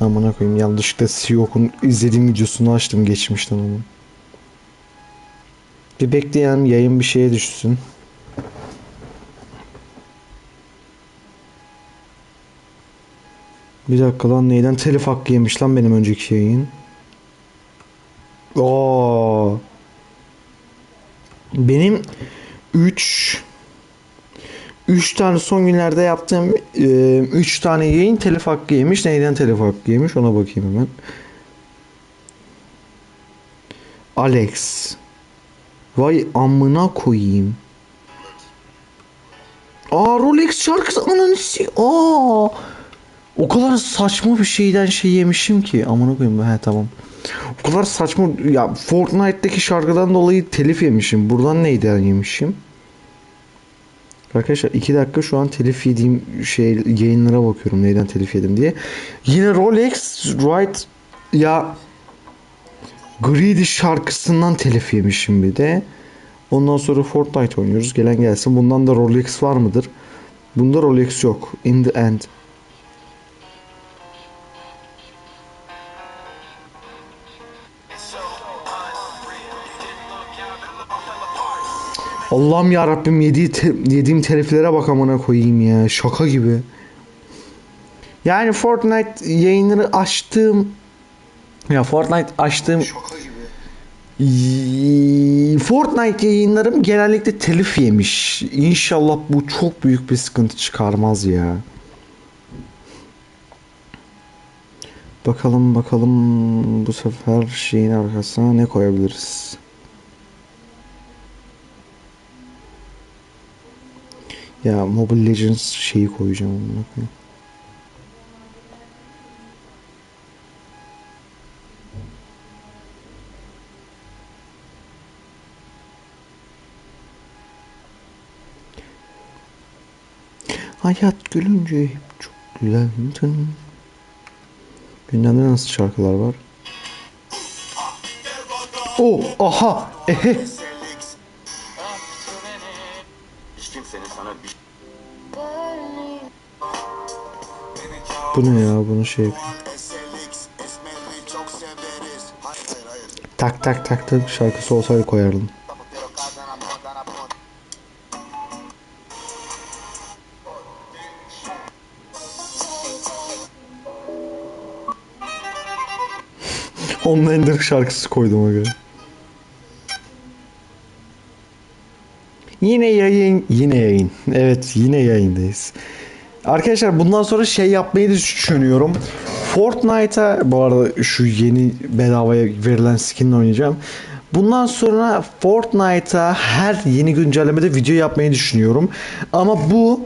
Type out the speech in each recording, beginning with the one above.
Amına koyayım yanlışlıkla Siyok'un izlediğim videosunu açtım geçmişten onu. Bir bekleyen yayın bir şeye düşsün. Bir dakika lan neyden telif hakkı yemiş lan benim önceki yayın. Oo. Benim 3 3 tane son günlerde yaptığım 3 tane yayın telif hakkı yemiş. Neyden telif hakkı yemiş ona bakayım hemen. Alex. Vay amına koyayım. Aa Rolex şarkısı ananı Aa. O kadar saçma bir şeyden şey yemişim ki. Amına koyayım. He tamam. O kadar saçma ya Fortnite'daki şarkıdan dolayı telif yemişim. Buradan neyden yemişim? Arkadaşlar 2 dakika şu an telif yediğim şey yayınlara bakıyorum neyden telif yedim diye. Yine Rolex Right ya Greedy şarkısından telif yemişim bir de. Ondan sonra Fortnite oynuyoruz. Gelen gelsin. Bundan da Rolex var mıdır? Bunda Rolex yok. In the end. Allah'ım ya Rabbim yediği te- yediğim teliflere bak amına koyayım ya. Şaka gibi. Yani Fortnite yayınları açtığım ya Fortnite açtığım Y- Fortnite yayınlarım genellikle telif yemiş. İnşallah bu çok büyük bir sıkıntı çıkarmaz ya. Bakalım bakalım bu sefer şeyin arkasına ne koyabiliriz? Ya Mobile Legends şeyi koyacağım amına koyayım. Hayat gülünce hep çok güleldin. Gündemde nasıl şarkılar var? Oh, aha, ehe. Bu ne ya? Bunu şey. Tak tak tak tak şarkısı olsaydı koyardım. Homelander şarkısı koydum o göre. Yine yayın, yine yayın. Evet, yine yayındayız. Arkadaşlar bundan sonra şey yapmayı düşünüyorum. Fortnite'a bu arada şu yeni bedavaya verilen skinle oynayacağım. Bundan sonra Fortnite'a her yeni güncellemede video yapmayı düşünüyorum. Ama bu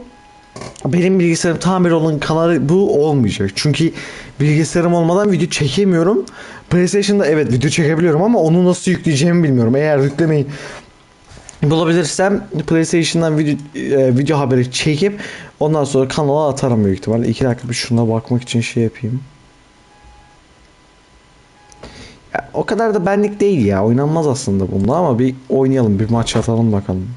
benim bilgisayarım tamir olan kanalı bu olmayacak. Çünkü bilgisayarım olmadan video çekemiyorum. PlayStation'da evet video çekebiliyorum ama onu nasıl yükleyeceğimi bilmiyorum. Eğer yüklemeyi bulabilirsem PlayStation'dan video, e, video haberi çekip ondan sonra kanala atarım büyük ihtimalle. 2 dakika bir şuna bakmak için şey yapayım. Ya, o kadar da benlik değil ya. Oynanmaz aslında bunda ama bir oynayalım. Bir maç atalım bakalım.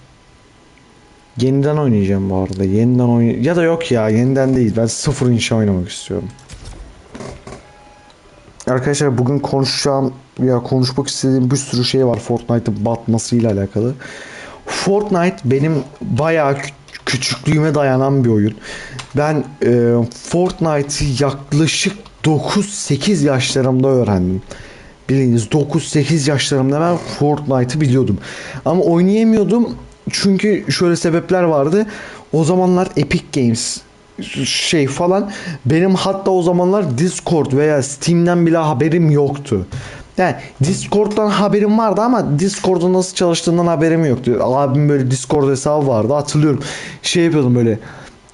Yeniden oynayacağım bu arada. Yeniden oyn ya da yok ya yeniden değil. Ben sıfır inşa oynamak istiyorum. Arkadaşlar bugün konuşacağım ya konuşmak istediğim bir sürü şey var Fortnite'ın batmasıyla alakalı. Fortnite benim bayağı küçüklüğüme dayanan bir oyun. Ben e, Fortnite'ı yaklaşık 9-8 yaşlarımda öğrendim. Bildiğiniz 9-8 yaşlarımda ben Fortnite'ı biliyordum. Ama oynayamıyordum çünkü şöyle sebepler vardı. O zamanlar Epic Games şey falan benim hatta o zamanlar Discord veya Steam'den bile haberim yoktu. Yani Discord'dan haberim vardı ama Discord'un nasıl çalıştığından haberim yoktu. Abim böyle Discord hesabı vardı hatırlıyorum. Şey yapıyordum böyle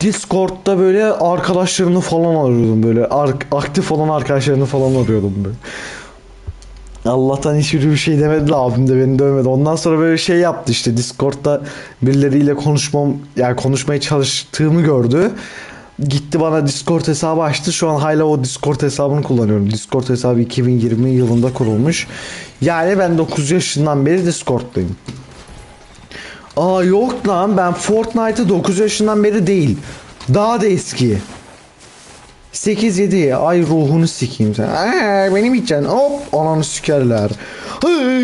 Discord'da böyle arkadaşlarını falan arıyordum böyle Ar- aktif olan arkadaşlarını falan arıyordum böyle. Allah'tan hiçbiri bir şey demedi de abim de beni dövmedi. Ondan sonra böyle şey yaptı işte Discord'da birileriyle konuşmam yani konuşmaya çalıştığımı gördü. Gitti bana Discord hesabı açtı. Şu an hala o Discord hesabını kullanıyorum. Discord hesabı 2020 yılında kurulmuş. Yani ben 9 yaşından beri Discord'dayım. Aa yok lan ben Fortnite'ı 9 yaşından beri değil. Daha da eski. 8 7 ay ruhunu sikeyim sen. Aa, benim içen hop ananı sikerler.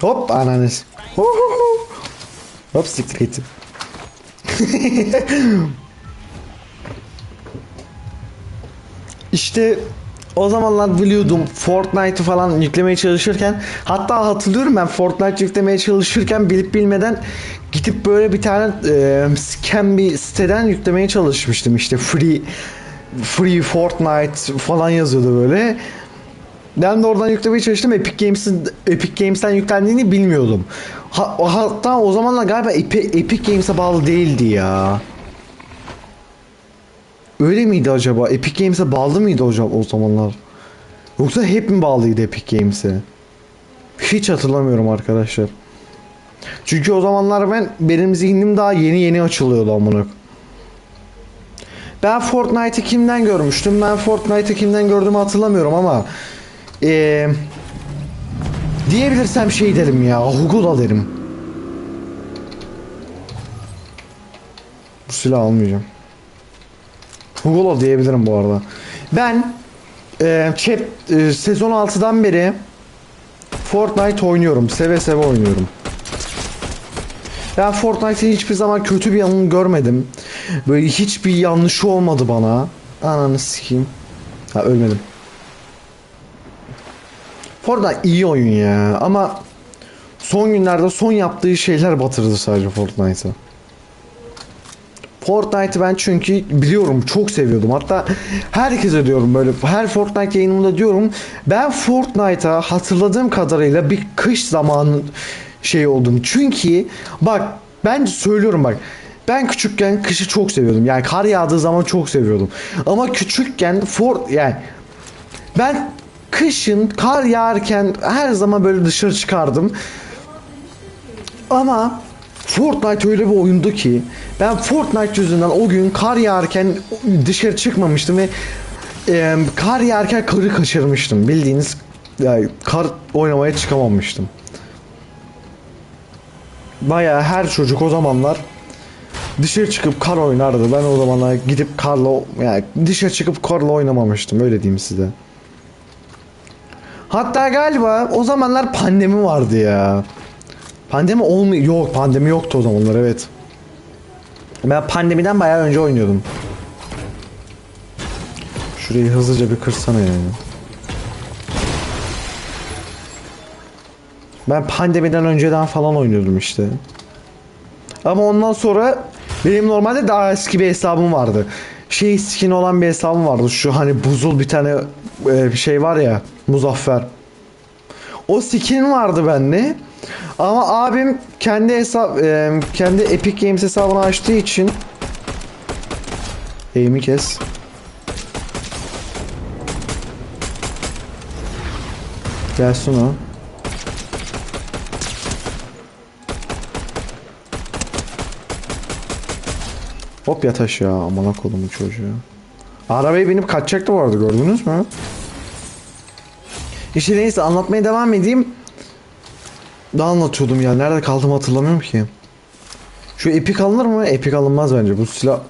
Hop ananı. Hop siktir. İşte o zamanlar biliyordum Fortnite'ı falan yüklemeye çalışırken hatta hatırlıyorum ben Fortnite yüklemeye çalışırken bilip bilmeden gidip böyle bir tane e, scam bir siteden yüklemeye çalışmıştım işte free free Fortnite falan yazıyordu böyle. Ben de oradan yüklemeye çalıştım. Epic Games'in Epic Games'ten yüklendiğini bilmiyordum. Ha, hatta o zamanlar galiba Epi- Epic Games'e bağlı değildi ya. Öyle miydi acaba? Epic Games'e bağlı mıydı hocam o zamanlar? Yoksa hep mi bağlıydı Epic Games'e? Hiç hatırlamıyorum arkadaşlar. Çünkü o zamanlar ben benim zihnim daha yeni yeni açılıyordu amına. Ben Fortnite'ı kimden görmüştüm? Ben Fortnite'ı kimden gördüğümü hatırlamıyorum ama eee diyebilirsem şey derim ya. Hugula derim. Bu silahı almayacağım. Hugula diyebilirim bu arada. Ben eee chat eee, sezon 6'dan beri Fortnite oynuyorum. Seve seve oynuyorum. Ben Fortnite'in hiçbir zaman kötü bir yanını görmedim. Böyle hiçbir yanlışı olmadı bana. Ananı sikeyim. Ha ölmedim. Fortnite iyi oyun ya ama son günlerde son yaptığı şeyler batırdı sadece Fortnite'ı. Fortnite'ı ben çünkü biliyorum çok seviyordum. Hatta herkese diyorum böyle her Fortnite yayınımda diyorum. Ben Fortnite'a hatırladığım kadarıyla bir kış zamanı şey oldum. Çünkü bak ben söylüyorum bak. Ben küçükken kışı çok seviyordum. Yani kar yağdığı zaman çok seviyordum. Ama küçükken for yani ben kışın kar yağarken her zaman böyle dışarı çıkardım. Ama Fortnite öyle bir oyundu ki ben Fortnite yüzünden o gün kar yağarken dışarı çıkmamıştım ve e, kar yağarken karı kaçırmıştım. Bildiğiniz yani kar oynamaya çıkamamıştım. Baya her çocuk o zamanlar dışarı çıkıp kar oynardı. Ben o zamanlar gidip karla yani dışarı çıkıp karla oynamamıştım öyle diyeyim size. Hatta galiba o zamanlar pandemi vardı ya. Pandemi olmuyor. Yok pandemi yoktu o zamanlar evet. Ben pandemiden bayağı önce oynuyordum. Şurayı hızlıca bir kırsana ya. Ben pandemiden önceden falan oynuyordum işte. Ama ondan sonra benim normalde daha eski bir hesabım vardı. Şey skin olan bir hesabım vardı. Şu hani buzul bir tane e, şey var ya. Muzaffer. O skin vardı bende. Ama abim kendi hesap e, kendi Epic Games hesabını açtığı için Eğimi kes. Gelsin o. Hop yataş ya amına kolumu çocuğu. Arabaya binip kaçacaktı bu arada gördünüz mü? İşte neyse anlatmaya devam edeyim. Ne anlatıyordum ya? Nerede kaldım hatırlamıyorum ki. Şu epik alınır mı? Epik alınmaz bence. Bu silah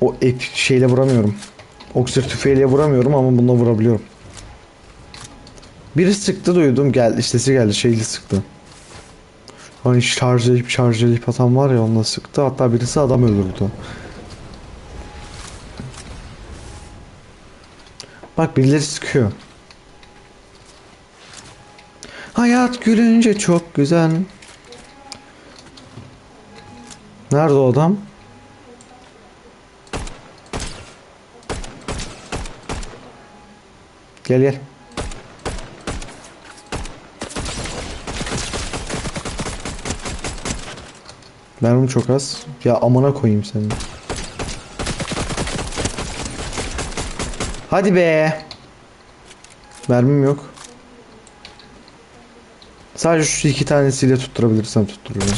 o ep şeyle vuramıyorum. Oksir tüfeğiyle vuramıyorum ama bununla vurabiliyorum. Biri sıktı duydum. Geldi sesi geldi. Şeyli sıktı. Hani şarj edip şarj edip atan var ya onunla sıktı. Hatta birisi adam öldürdü. Bak birileri sıkıyor. Hayat gülünce çok güzel. Nerede o adam? Gel gel. Mermim çok az. Ya amına koyayım seni. Hadi be. Mermim yok. Sadece şu iki tanesiyle tutturabilirsem tuttururum.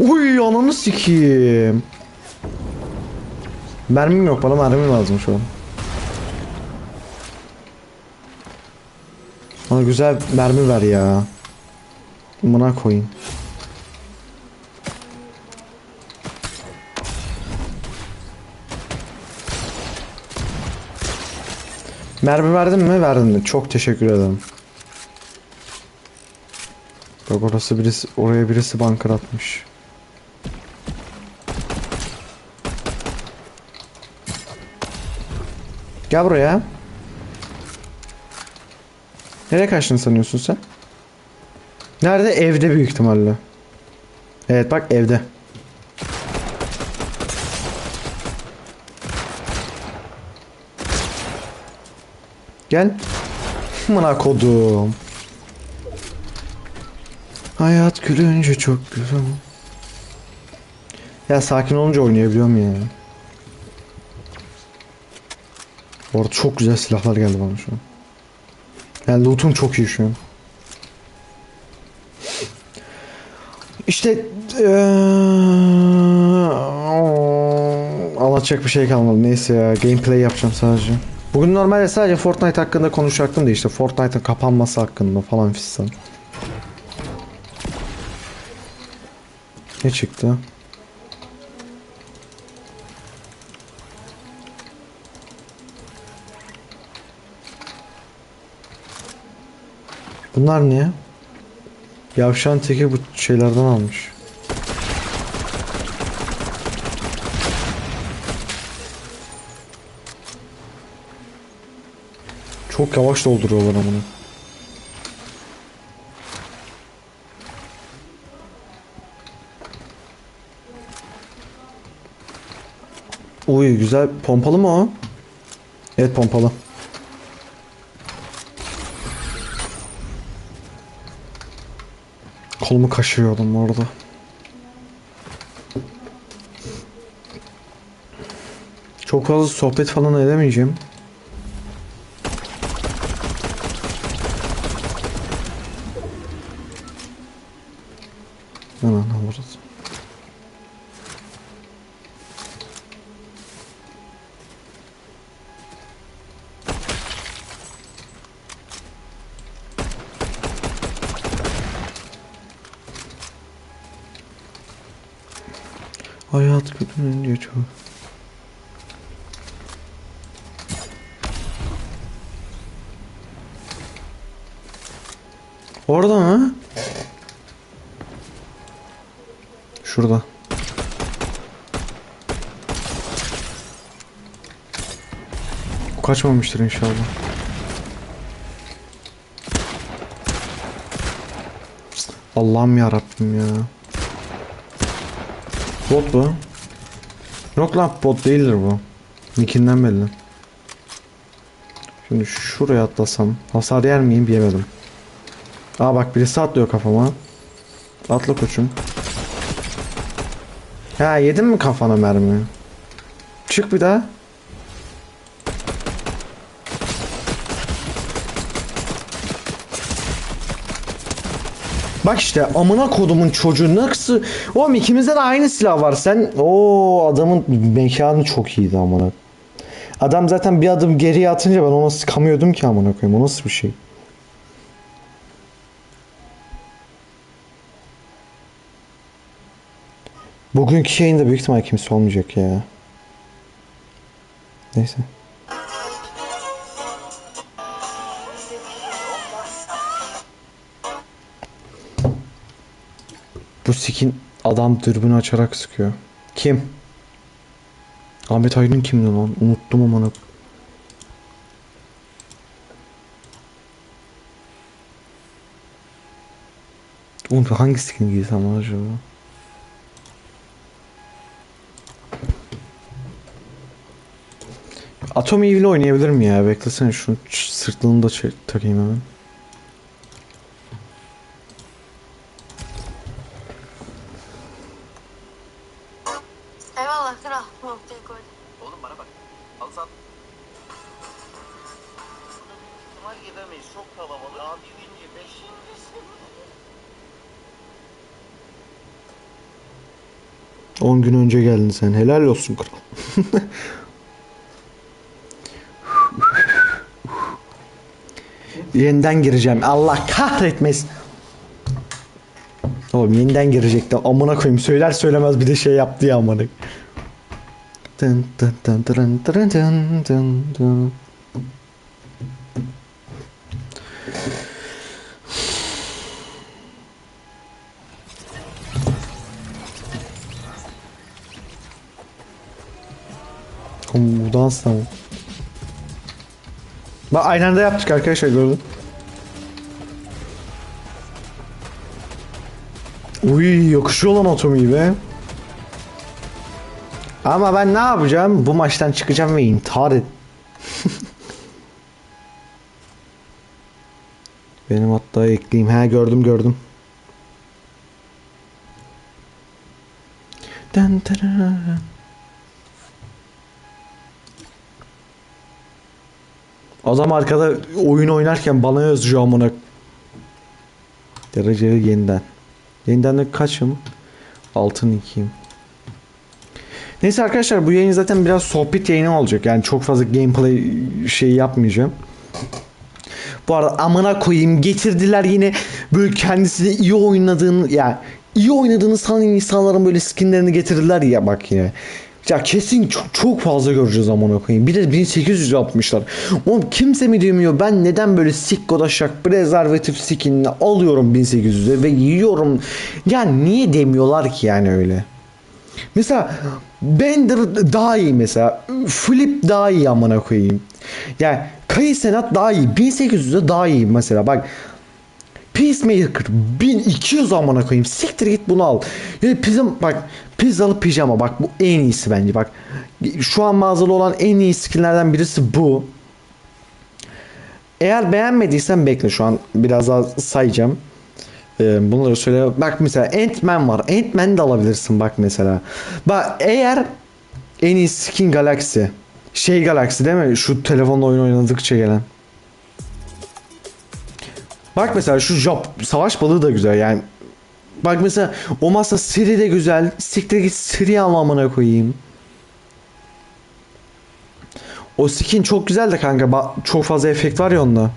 Uy ananı sikeyim. Mermim yok bana mermi lazım şu an. Bana güzel mermi ver ya. Buna koyayım. Mermi verdin mi? Verdin mi? Çok teşekkür ederim. Bak orası birisi oraya birisi bunker atmış. Gel buraya. Nereye kaçtın sanıyorsun sen? Nerede? Evde büyük ihtimalle. Evet bak evde. Gel. Mına kodum. Hayat gülünce çok güzel. Ya sakin olunca oynayabiliyorum ya. Bu arada çok güzel silahlar geldi bana şu an. Yani loot'um çok iyi şu an. İşte eee, anlatacak bir şey kalmadı. Neyse ya gameplay yapacağım sadece. Bugün normalde sadece Fortnite hakkında konuşacaktım da işte Fortnite'ın kapanması hakkında falan fistan. Ne çıktı? Bunlar ne? Yavşan teki bu şeylerden almış. Çok yavaş dolduruyorlar amına. Uy güzel. Pompalı mı o? Evet pompalı. Kolumu kaşıyordum orada. Çok fazla sohbet falan edemeyeceğim. Hayat gülünce çok. Orada mı? Şurada. Kaçmamıştır inşallah. Allah'ım ya Rabbim ya. Bot bu. Yok lan bot değildir bu. Nickinden belli. Şimdi şuraya atlasam hasar yer miyim bilemedim. Aa bak birisi atlıyor kafama. Atla koçum. Ha yedin mi kafana mermi? Çık bir daha. Bak işte amına kodumun çocuğu nasıl Oğlum ikimizde de aynı silah var. Sen o adamın mekanı çok iyiydi amına. Adam zaten bir adım geriye atınca ben ona sıkamıyordum ki amına koyayım. O nasıl bir şey? Bugünkü yayında büyük ihtimal kimse olmayacak ya. Neyse Bu skin adam dürbünü açarak sıkıyor. Kim? Ahmet Aydın kimdi lan? Unuttum amına. Oğlum hangi skin giysem lan acaba? Atom Evil oynayabilir mi ya? Beklesene şunu sırtlığını da takayım hemen. 10 gün önce geldin sen. Helal olsun kral. yeniden gireceğim. Allah kahretmesin. Oğlum yeniden girecekti. Amına koyayım. Söyler söylemez bir de şey yaptı ya amına. Dın dın dın dın dın dın dın dın. Nasıl tamam? Bak aynı anda yaptık arkadaşlar gördün. Uy yakışıyor lan Atomi'yi be. Ama ben ne yapacağım? Bu maçtan çıkacağım ve intihar et. Benim hatta ekleyeyim. He gördüm gördüm. Dın tırırırın. Adam arkada oyun oynarken bana yazıyor amına. Dereceli yeniden. Yeniden de kaçım? Altın ikiyim. Neyse arkadaşlar bu yayın zaten biraz sohbet yayını olacak. Yani çok fazla gameplay şey yapmayacağım. Bu arada amına koyayım getirdiler yine böyle kendisini iyi oynadığını ya iyi oynadığını sanan insanların böyle skinlerini getirdiler ya bak yine. Ya kesin çok, çok fazla göreceğiz amına koyayım. Bir de 1800 yapmışlar. Oğlum kimse mi demiyor ben neden böyle sikkodaşak prezervatif skinini alıyorum 1800'e ve yiyorum. Ya niye demiyorlar ki yani öyle? Mesela Bender daha iyi mesela. Flip daha iyi amına koyayım. Yani Kayı Senat daha iyi. 1800'de daha iyi mesela. Bak Peacemaker 1200 amına koyayım. Siktir git bunu al. Yani pizza bak pizzalı pijama bak bu en iyisi bence bak. Şu an mağazada olan en iyi skinlerden birisi bu. Eğer beğenmediysen bekle şu an biraz daha sayacağım. Ee, bunları söyle. Bak mesela Ant-Man var. Ant-Man de alabilirsin bak mesela. Bak eğer en iyi skin Galaxy. Şey Galaxy değil mi? Şu telefonla oyun oynadıkça gelen. Bak mesela şu Jap savaş balığı da güzel yani. Bak mesela o masa Siri de güzel. Siktir git Siri anlamına koyayım. O skin çok güzel de kanka. Ba- çok fazla efekt var ya onda.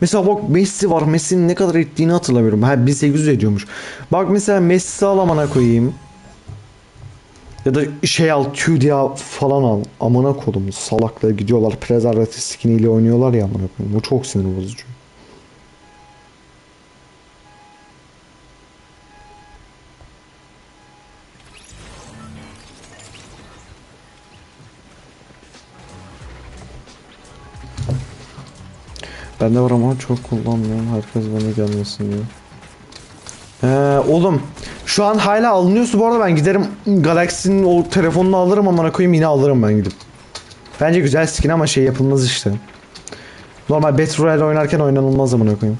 Mesela bak Messi var. Messi'nin ne kadar ettiğini hatırlamıyorum. Ha 1800 ediyormuş. Bak mesela Messi alamana koyayım. Ya da şey al QDA falan al. Amına kodum salakla gidiyorlar prezervatif skiniyle oynuyorlar ya amına koyayım. Bu çok sinir bozucu. Bende var ama çok kullanmıyorum. Herkes bana gelmesin diyor. Ee, oğlum şu an hala alınıyorsa bu arada ben giderim Galaxy'nin o telefonunu alırım amına koyayım yine alırım ben gidip. Bence güzel skin ama şey yapılmaz işte. Normal Battle Royale oynarken oynanılmaz amına koyayım.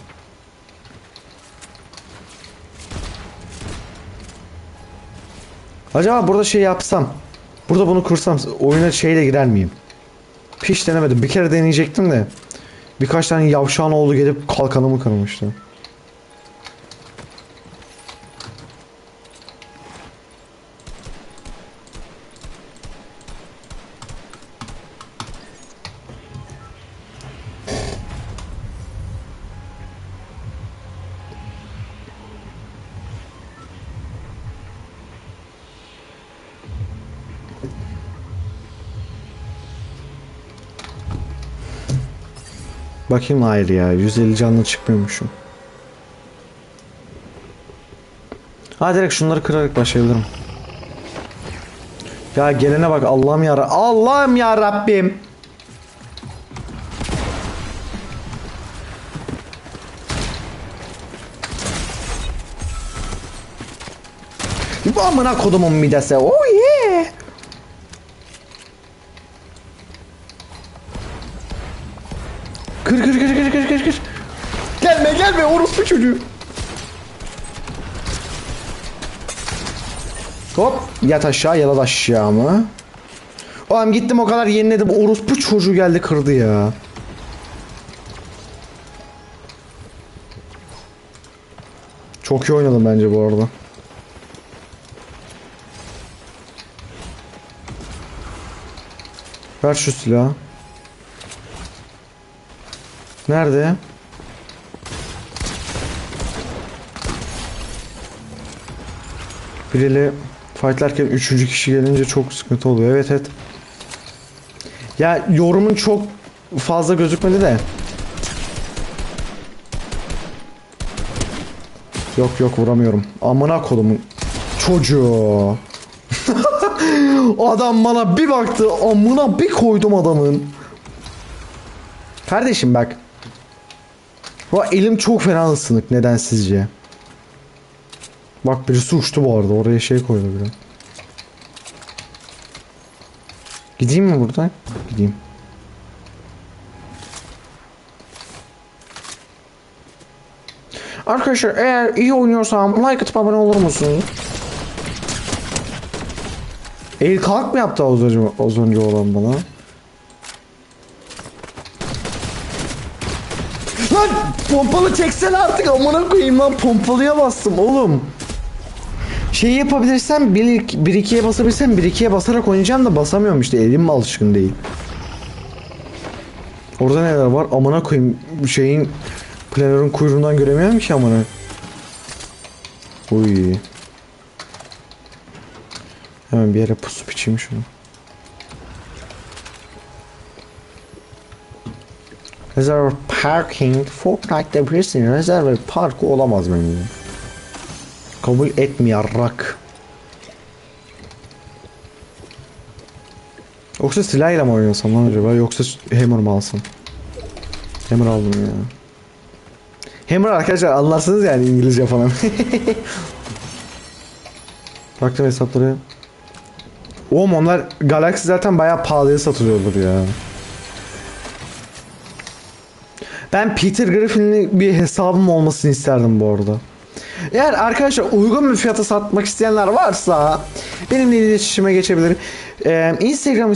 Acaba burada şey yapsam. Burada bunu kursam oyuna şeyle girer miyim? Hiç denemedim. Bir kere deneyecektim de. Birkaç tane yavşağın oğlu gelip kalkanımı kırmıştı. Bakayım hayır ya 150 canlı çıkmıyormuşum. Ha direkt şunları kırarak başlayabilirim. Ya gelene bak Allah'ım ya Allah'ım ya Rabbim. Bu amına kodumun midesi. Oh yeah. Orospu çocuğu. Hop yat aşağı ya da aşağı mı? Oğlum gittim o kadar yeniledim. Orospu çocuğu geldi kırdı ya. Çok iyi oynadım bence bu arada. Ver şu silahı. Nerede? Biriyle fightlarken üçüncü kişi gelince çok sıkıntı oluyor. Evet evet. Ya yorumun çok fazla gözükmedi de. Yok yok vuramıyorum. Amına kolumun çocuğu. Adam bana bir baktı. Amına bir koydum adamın. Kardeşim bak. Bu elim çok fena ısınık neden sizce? Bak birisi uçtu bu arada. Oraya şey koydu biri. Gideyim mi buradan? Gideyim. Arkadaşlar eğer iyi oynuyorsam like atıp abone olur musunuz? El kalk mı yaptı az önce, az önce olan bana? Lan pompalı çeksene artık amına koyayım lan pompalıya bastım oğlum. Şey yapabilirsem 1-2'ye basabilsem 1-2'ye basarak oynayacağım da basamıyorum işte elim mi alışkın değil. Orada neler var amına koyayım şeyin planörün kuyruğundan göremiyorum ki amına. Uy. Hemen bir yere pusup içeyim şunu. Reservoir parking Fortnite'da birisinin rezervoir parkı olamaz bence. Kabul etmiyarak. Yoksa silahıyla mı oynasam lan acaba yoksa hammer mı alsam? Hammer aldım ya. Hammer arkadaşlar anlarsınız yani İngilizce falan. Baktım hesapları. Oğlum onlar Galaxy zaten bayağı pahalıya satılıyordur ya. Ben Peter Griffin'li bir hesabım olmasını isterdim bu arada. Eğer arkadaşlar uygun bir fiyata satmak isteyenler varsa benimle iletişime geçebilir. Ee, Instagram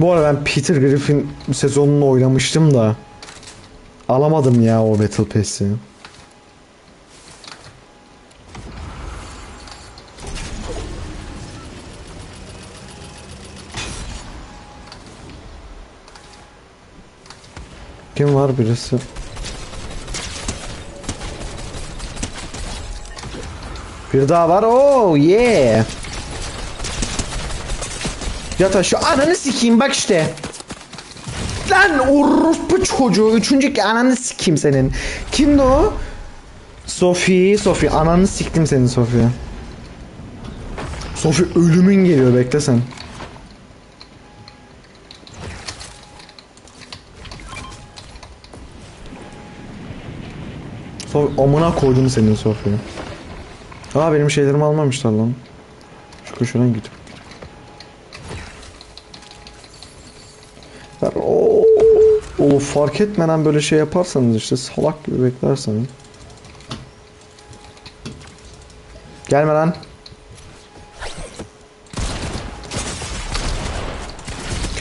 Bu arada ben Peter Griffin sezonunu oynamıştım da alamadım ya o Battle Pass'i. Kim var birisi? Bir daha var. Oh yeah. Yata şu ananı sikeyim bak işte. Lan orospu çocuğu. Üçüncü ananı sikeyim senin. Kimdi o? Sophie, Sophie. Ananı siktim senin Sophie. Sophie ölümün geliyor bekle sen. Sophie amına koydum senin Sophie. Aa benim şeylerimi almamışlar lan. Şu köşeden gidip. Ya, o, o fark etmeden böyle şey yaparsanız işte salak gibi beklerseniz. Gelme lan.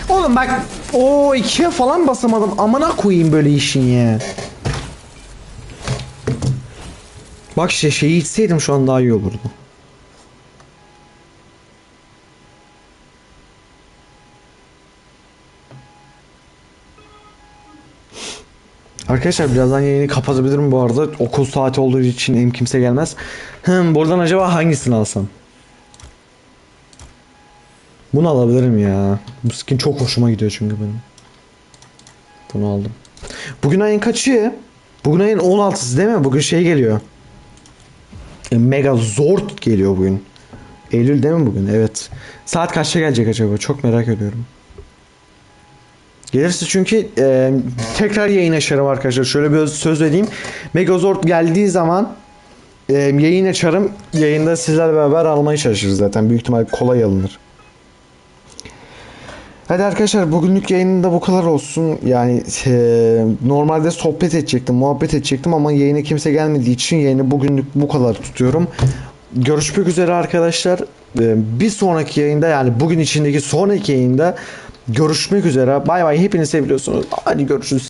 Oğlum bak o ikiye falan basamadım. Amına koyayım böyle işin ya. Bak işte şeyi içseydim şu an daha iyi olurdu. Arkadaşlar birazdan yayını kapatabilirim bu arada. Okul saati olduğu için hem kimse gelmez. Hım, buradan acaba hangisini alsam? Bunu alabilirim ya. Bu skin çok hoşuma gidiyor çünkü benim. Bunu aldım. Bugün ayın kaçı? Bugün ayın 16'sı değil mi? Bugün şey geliyor. E, Mega Zord geliyor bugün. Eylül değil mi bugün? Evet. Saat kaçta gelecek acaba? Çok merak ediyorum. Gelirse çünkü e, tekrar yayın açarım arkadaşlar. Şöyle bir söz vereyim. Megazord geldiği zaman e, yayın açarım. Yayında sizlerle beraber almaya çalışırız zaten. Büyük ihtimal kolay alınır. Hadi arkadaşlar bugünlük yayında bu kadar olsun. Yani e, normalde sohbet edecektim, muhabbet edecektim ama yayına kimse gelmediği için yayını bugünlük bu kadar tutuyorum. Görüşmek üzere arkadaşlar. E, bir sonraki yayında yani bugün içindeki sonraki yayında görüşmek üzere. Bay bay hepinizi seviyorsunuz. Hadi görüşürüz.